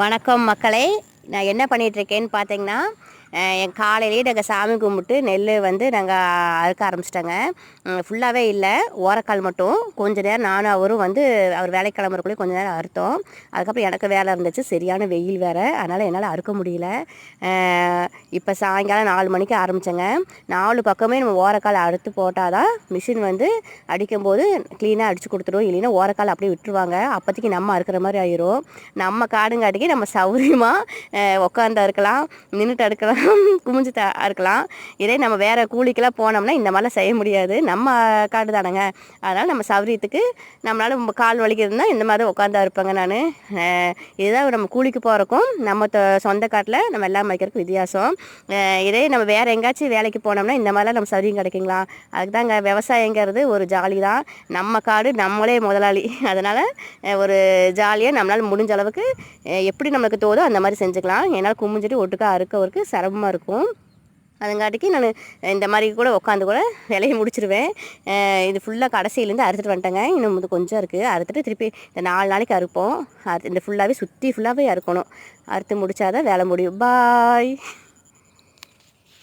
வணக்கம் மக்களை. நான் என்ன பண்ணிகிட்ருக்கேன்னு பார்த்தீங்கன்னா என் காலையிலேயே நாங்கள் சாமி கும்பிட்டு நெல் வந்து நாங்கள் அறுக்க ஆரம்பிச்சிட்டோங்க. ஃபுல்லாகவே இல்லை. ஓரக்கால் மட்டும். கொஞ்ச நேரம் நானும் அவரும் வந்து அவர் வேலை கிளம்புறக்குள்ளே கொஞ்ச நேரம் அறுத்தோம். அதுக்கப்புறம் எனக்கு வேலை இருந்துச்சு. சரியான வெயில் வேறு. அதனால் என்னால் அறுக்க முடியல. இப்போ சாயங்காலம் நாலு மணிக்கு ஆரம்பித்தேங்க நாலு பக்கமே நம்ம ஓரக்கால் அறுத்து போட்டால் தான் மிஷின் வந்து அடிக்கும்போது க்ளீனாக அடித்து கொடுத்துரும் இல்லைன்னா ஓரக்கால் அப்படியே விட்டுருவாங்க. அப்போதைக்கு நம்ம அறுக்கிற மாதிரி ஆயிரும். நம்ம காடுங்காட்டிக்கு நம்ம சௌரியமாக உட்காந்து அறுக்கலாம் நின்றுட்டு அறுக்கலாம். குமிஞ்சு த அறுக்கலாம் இதே நம்ம வேறு கூலிக்கெல்லாம் போனோம்னா இந்த மாதிரிலாம் செய்ய முடியாது. நம்ம காடு தானேங்க. அதனால் நம்ம சௌரியத்துக்கு நம்மளால் ரொம்ப கால் வலிக்கிறதுனா இந்த மாதிரி உட்காந்து அறுப்பேங்க நான். இதுதான் நம்ம கூலிக்கு போகிறக்கும் நம்ம தொ- சொந்த காட்டில் நம்ம எல்லாம் வைக்கிறதுக்கு வித்தியாசம். இதே நம்ம வேறு எங்கேயாச்சும் வேலைக்கு போனோம்னா இந்த மாதிரிலாம் நம்ம சௌரியம் கிடைக்குங்களா? அதுக்கு தாங்க விவசாயங்கிறது ஒரு ஜாலி தான் நம்ம காடு நம்மளே முதலாளி. அதனால் ஒரு ஜாலியாக நம்மளால் முடிஞ்ச அளவுக்கு எப்படி நம்மளுக்கு தோதோ அந்த மாதிரி செஞ்சுக்கலாம். என்னால் குமிஞ்சிட்டு ஒட்டுக்கா அறுக்கவருக்கு சிரமமாக இருக்கும். அதுங்காட்டிக்கு நான் இந்த மாதிரி கூட உட்காந்து கூட வேலையை முடிச்சிருவேன். இது ஃபுல்லாக கடைசியிலேருந்து அறுத்துட்டு வந்துட்டேங்க. இன்னும் இது கொஞ்சம் இருக்குது அறுத்துட்டு திருப்பி இந்த நாலு நாளைக்கு அறுப்போம். அறுத்து இந்த ஃபுல்லாகவே சுற்றி ஃபுல்லாகவே அறுக்கணும். அறுத்து முடிச்சாதான் வேலை முடியும். பாய்